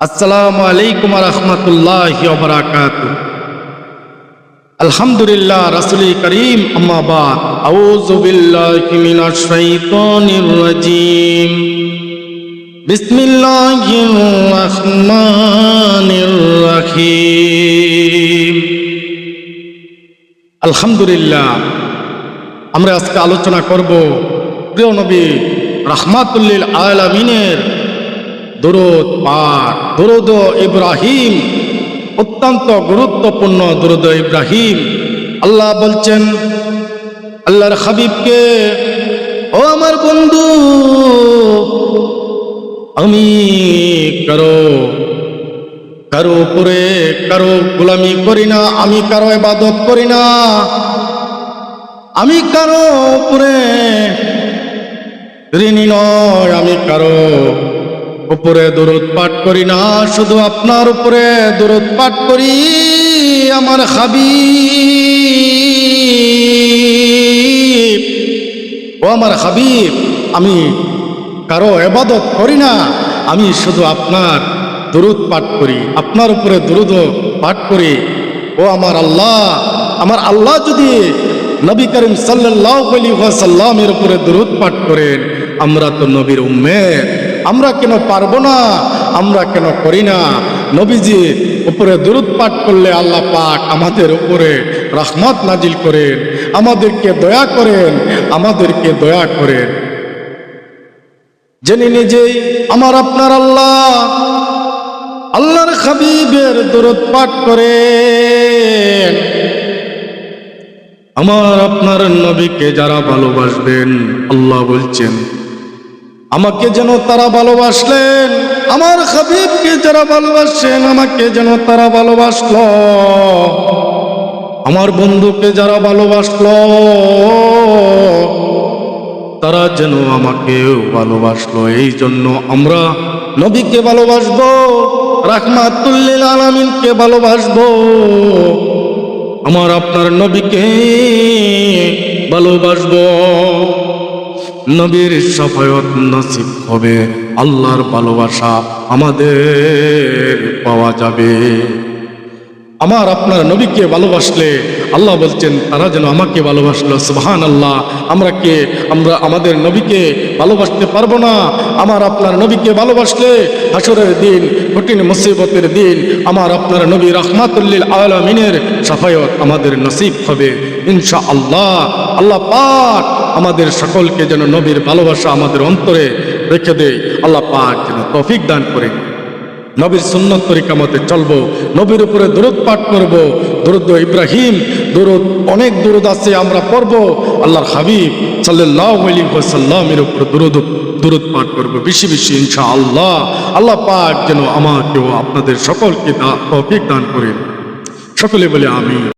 আসসালামু আলাইকুম রহমতুল্লাহ বারাকাত আলহামদুলিল্লাহ রাসুলি করিম আম্মাবাদ আলহামদুলিল্লাহ, আমরা আজকে আলোচনা করব প্রিয় নবী, রাহমাতুল্লিল আলামিনের দুরুদ পাঠ। দুরুদ ইব্রাহিম, অত্যন্ত গুরুত্বপূর্ণ দুরুদ ইব্রাহিম। আল্লাহ বলছেন, আল্লাহর হাবিবকে, ও আমার বন্ধু, আমি কারও কারও উপরে কারও গোলামি করি না, আমি কারও ইবাদত করি না। আমি কারও উপরে ঋণী নয়, আমি কারও উপরে দূরত পাঠ করি না, শুধু আপনার উপরে দূরত পাঠ করি, আমার হাবি ও আমার হাবিব, আমি কারও এবাদত করি না, আমি শুধু আপনার দুরুদ পাঠ করি, আপনার উপরে দুরুদ পাঠ করি। ও আমার আল্লাহ আমার আল্লাহ যদি নবী করিম সাল্লাহ আলী সাল্লামের উপরে দুরুদ পাঠ করেন, আমরা তো নবীর উম্মের আমরা কেন পারব না? আমরা কেন করি না? নবীজি উপরে দুরুদ পাঠ করলে আল্লাহ পাক আমাদের উপরে রহমত নাজিল করেন, আমাদেরকে দয়া করেন, আমাদেরকে দয়া করেন। জেনে নিজেই আমার আপনার আল্লাহ, আল্লাহর হাবিবের দরদ পাঠ করেন। আমার আপনার নবীকে যারা ভালোবাসবেন, আল্লাহ বলছেন আমাকে যেন তারা ভালোবাসলেন, আমার হাবিবকে যারা ভালোবাসছেন আমাকে যেন তারা ভালোবাসল। আমার বন্ধুকে যারা ভালোবাসল, তারা যেন আমাকেও ভালোবাসলো। এই জন্য আমরা নবীকে ভালোবাসবো, রাহমাতুল্লিল আলামিনকে ভালোবাসবো। আমার আপনার নবীকে ভালোবাসবো। নবীর সফায়ত নসিব হবে, আল্লাহর ভালোবাসা আমাদের পাওয়া যাবে। আমার আপনার নবীকে ভালোবাসলে আল্লাহ বলছেন, তারা যেন আমাকে ভালোবাসলো সুবহান আল্লাহ আমরা কে? আমরা আমাদের নবীকে ভালোবাসতে পারব না। আমার আপনার নবীকে ভালোবাসলে হাসরের দিন, কঠিন মুসিবতের দিন, আমার আপনার নবী রহমাতুল্লিল আলমিনের সাফায়ত আমাদের নসিব হবে ইনশা আল্লাহ আল্লাহ পাক আমাদের সকলকে যেন নবীর ভালোবাসা আমাদের অন্তরে রেখে দেয়। আল্লাহ পাক যেন তৌফিক দান করে নবীর সুন্নত তরিকা মতে চলবো, নবীর উপরে দূরত পাঠ করব। দরুদ ইব্রাহিম, দরুদ অনেক দরুদ আছে, আমরা পড়ব। আল্লাহর হাবিব সাল্লাহ সাল্লামের উপর দরুদ দরুদ পাঠ করব বেশি বেশি ইনশা আল্লাহ আল্লাহ পাক যেন আমাকেও আপনাদের সকলকে তৌফিক দান করেন। সকলে বলে আমি